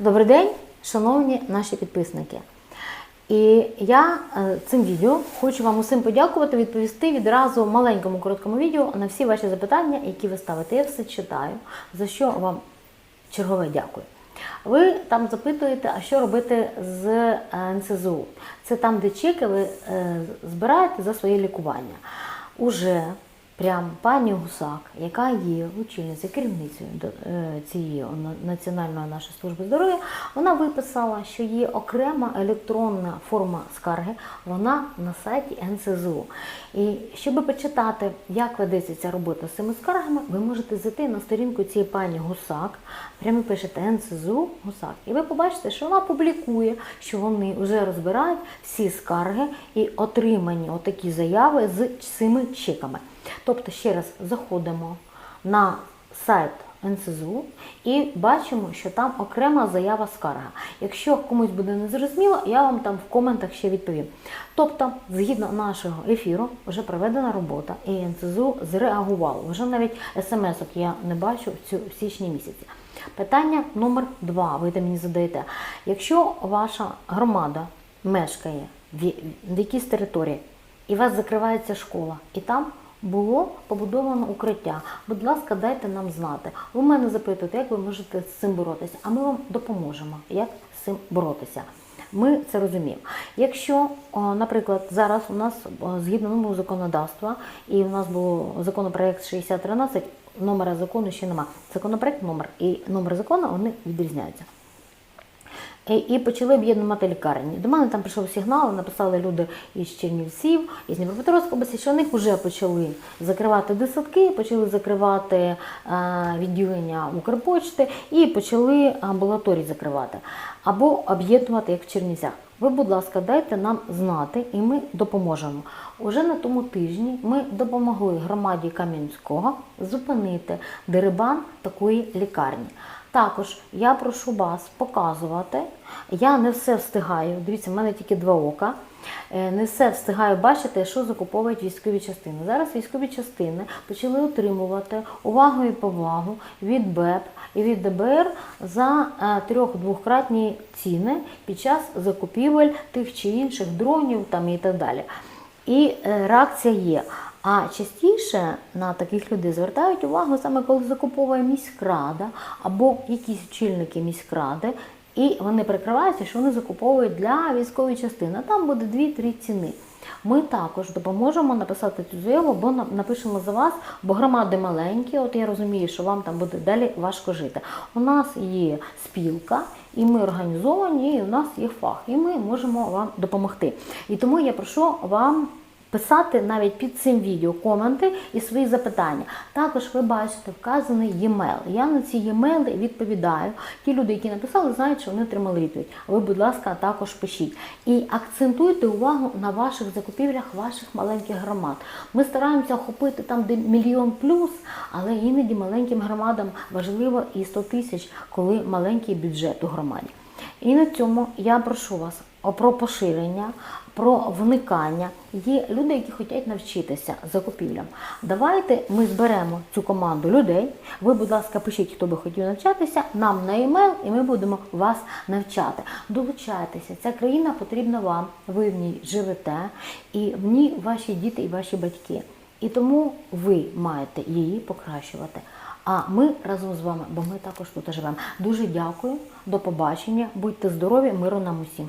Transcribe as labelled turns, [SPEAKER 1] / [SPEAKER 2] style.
[SPEAKER 1] Добрий день, шановні наші підписники. І я е, цим відео хочу вам усім подякувати, відповісти відразу маленькому короткому відео на всі ваші запитання, які ви ставите. Я все читаю, за що вам чергове дякую. Ви там запитуєте, а що робити з е, НСЗУ? Це там, де чеки ви е, збираєте за своє лікування. Уже прям пані Гусак, яка є очільницею, керівницею е, цієї Національної нашої служби здоров'я, вона виписала, що є окрема електронна форма скарги, вона на сайті НСЗУ. І щоб почитати, як ведеться ця робота з цими скаргами, ви можете зайти на сторінку цієї пані Гусак, прямо пишете НСЗУ Гусак, і ви побачите, що вона публікує, що вони вже розбирають всі скарги і отримані отакі заяви з цими чеками. Тобто, ще раз заходимо на сайт НСЗУ і бачимо, що там окрема заява скарга. Якщо комусь буде незрозуміло, я вам там в коментах ще відповім. Тобто, згідно нашого ефіру, вже проведена робота, і НСЗУ зреагувало. Вже навіть смс-ок я не бачу в січні місяці. Питання номер два. Ви там мені задаєте. Якщо ваша громада мешкає в якійсь території, і у вас закривається школа, і там було побудовано укриття. Будь ласка, дайте нам знати. Ви мене запитуєте, як ви можете з цим боротися, а ми вам допоможемо, як з цим боротися. Ми це розуміємо. Якщо, наприклад, зараз у нас згідно нового законодавства, і у нас був законопроект 6013, номера закону ще нема. Законопроект номер і номер закону вони відрізняються. І, і почали об'єднувати лікарні. До мене там прийшов сигнал, написали люди із Чернівців, із Дніпропетровської області, що вони вже почали закривати десятки, почали закривати е, відділення Укрпочти і почали амбулаторії закривати або об'єднувати як в Чернівцях. Ви, будь ласка, дайте нам знати, і ми допоможемо. Уже на тому тижні ми допомогли громаді Кам'янського зупинити дерибан такої лікарні. Також я прошу вас показувати. Я не все встигаю. Дивіться, в мене тільки два ока. Е, Не все встигаю бачити, що закуповують військові частини. Зараз військові частини почали отримувати увагу і повагу від БЕП і від ДБР за е, трьох-двократні ціни під час закупівель тих чи інших дронів там і так далі. І е, реакція є. А частіше на таких людей звертають увагу саме коли закуповує міськрада або якісь очільники міськради, і вони прикриваються, що вони закуповують для військової частини. Там буде 2-3 ціни. Ми також допоможемо написати цю заяву, бо на- напишемо за вас, бо громади маленькі. От я розумію, що вам там буде далі важко жити. У нас є спілка, і ми організовані, і у нас є фах, і ми можемо вам допомогти. І тому я прошу вам писати навіть під цим відео коменти і свої запитання. Також ви бачите вказаний e-mail. Я на ці e-mail відповідаю. Ті люди, які написали, знають, що вони отримали відповідь. Ви, будь ласка, також пишіть. І акцентуйте увагу на ваших закупівлях ваших маленьких громад. Ми стараємося охопити там, де мільйон плюс, але іноді маленьким громадам важливо і 100 тисяч, коли маленький бюджет у громаді. І на цьому я прошу вас про поширення, про вникання. Є люди, які хочуть навчитися закупівлям. Давайте ми зберемо цю команду людей. Ви, будь ласка, пишіть, хто би хотів навчатися, нам на емейл, і ми будемо вас навчати. Долучайтеся, ця країна потрібна вам. Ви в ній живете, і в ній ваші діти і ваші батьки. І тому ви маєте її покращувати. А ми разом з вами, бо ми також тут живемо. Дуже дякую, до побачення, будьте здорові, миру нам усім.